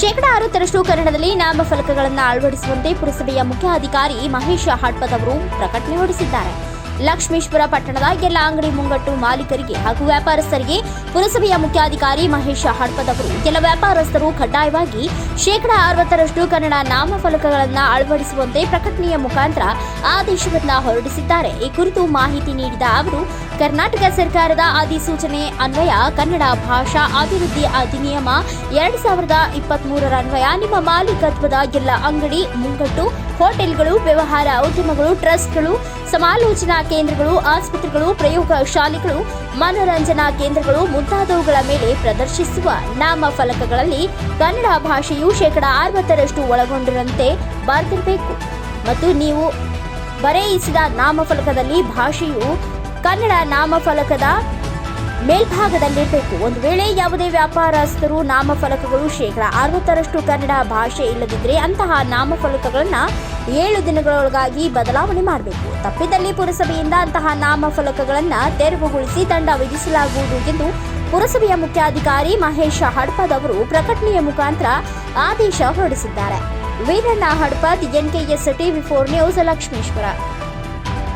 ಶೇಕಡಾ ಅರವತ್ತರಷ್ಟು ಕನ್ನಡದಲ್ಲಿ ನಾಮಫಲಕಗಳನ್ನು ಅಳವಡಿಸುವಂತೆ ಪುರಸಭೆಯ ಮುಖ್ಯಾಧಿಕಾರಿ ಮಹೇಶ ಹಟ್ಪದ್ ಅವರು ಪ್ರಕಟಣೆ ಹೊರಡಿಸಿದ್ದಾರೆ. ಲಕ್ಷ್ಮೀಶ್ವರ ಪಟ್ಟಣದ ಎಲ್ಲ ಅಂಗಡಿ ಮುಂಗಟ್ಟು ಮಾಲೀಕರಿಗೆ ಹಾಗೂ ವ್ಯಾಪಾರಸ್ಥರಿಗೆ ಪುರಸಭೆಯ ಮುಖ್ಯಾಧಿಕಾರಿ ಮಹೇಶ ಹಡ್ಪದ್ ಅವರು ಕೆಲ ವ್ಯಾಪಾರಸ್ಥರು ಕಡ್ಡಾಯವಾಗಿ ಶೇಕಡಾ ಅರವತ್ತರಷ್ಟು ಕನ್ನಡ ನಾಮಫಲಕಗಳನ್ನು ಅಳವಡಿಸುವಂತೆ ಪ್ರಕಟಣೆಯ ಮುಖಾಂತರ ಆದೇಶವನ್ನ ಹೊರಡಿಸಿದ್ದಾರೆ. ಈ ಕುರಿತು ಮಾಹಿತಿ ನೀಡಿದ ಅವರು, ಕರ್ನಾಟಕ ಸರ್ಕಾರದ ಅಧಿಸೂಚನೆ ಅನ್ವಯ ಕನ್ನಡ ಭಾಷಾ ಅಭಿವೃದ್ಧಿ ಅಧಿನಿಯಮ ಎರಡ್ ಸಾವಿರದ ಇಪ್ಪತ್ತ್ ಮೂರರ ಅನ್ವಯ ನಿಮ್ಮ ಮಾಲೀಕತ್ವದ ಎಲ್ಲ ಅಂಗಡಿ, ಮುಂಗಟ್ಟು, ಹೋಟೆಲ್ಗಳು, ವ್ಯವಹಾರ ಉದ್ಯಮಗಳು, ಟ್ರಸ್ಟ್ಗಳು ಸಮಾಲೋಚನಾ ಕೇಂದ್ರಗಳು, ಆಸ್ಪತ್ರೆಗಳು, ಪ್ರಯೋಗ ಶಾಲೆಗಳು, ಮನೋರಂಜನಾ ಕೇಂದ್ರಗಳು ಮುಂತಾದವುಗಳ ಮೇಲೆ ಪ್ರದರ್ಶಿಸುವ ನಾಮಫಲಕಗಳಲ್ಲಿ ಕನ್ನಡ ಭಾಷೆಯು ಶೇಕಡ ಅರವತ್ತರಷ್ಟು ಒಳಗೊಂಡಿರುವಂತೆ ಬರೆದಿರಬೇಕು. ಮತ್ತು ನೀವು ಬರೆಯಿಸಿದ ನಾಮಫಲಕದಲ್ಲಿ ಭಾಷೆಯು ಕನ್ನಡ ನಾಮಫಲಕದ ಮೇಲ್ಭಾಗದಲ್ಲಿರಬೇಕು. ಒಂದು ವೇಳೆ ಯಾವುದೇ ವ್ಯಾಪಾರಸ್ಥರು ನಾಮಫಲಕಗಳು ಶೇಕಡ ಅರವತ್ತರಷ್ಟು ಕನ್ನಡ ಭಾಷೆ ಇಲ್ಲದಿದ್ದರೆ ಅಂತಹ ನಾಮಫಲಕಗಳನ್ನು ಏಳು ದಿನಗಳೊಳಗಾಗಿ ಬದಲಾವಣೆ ಮಾಡಬೇಕು. ತಪ್ಪಿದಲ್ಲಿ ಪುರಸಭೆಯಿಂದ ಅಂತಹ ನಾಮಫಲಕಗಳನ್ನು ತೆರವುಗೊಳಿಸಿ ದಂಡ ವಿಧಿಸಲಾಗುವುದು ಎಂದು ಪುರಸಭೆಯ ಮುಖ್ಯಾಧಿಕಾರಿ ಮಹೇಶ ಹಡ್ಪದ್ ಅವರು ಪ್ರಕಟಣೆಯ ಮುಖಾಂತರ ಆದೇಶ ಹೊರಡಿಸಿದ್ದಾರೆ. Veeranna Hadpad, NKS TV four news, Lakshmeshwar.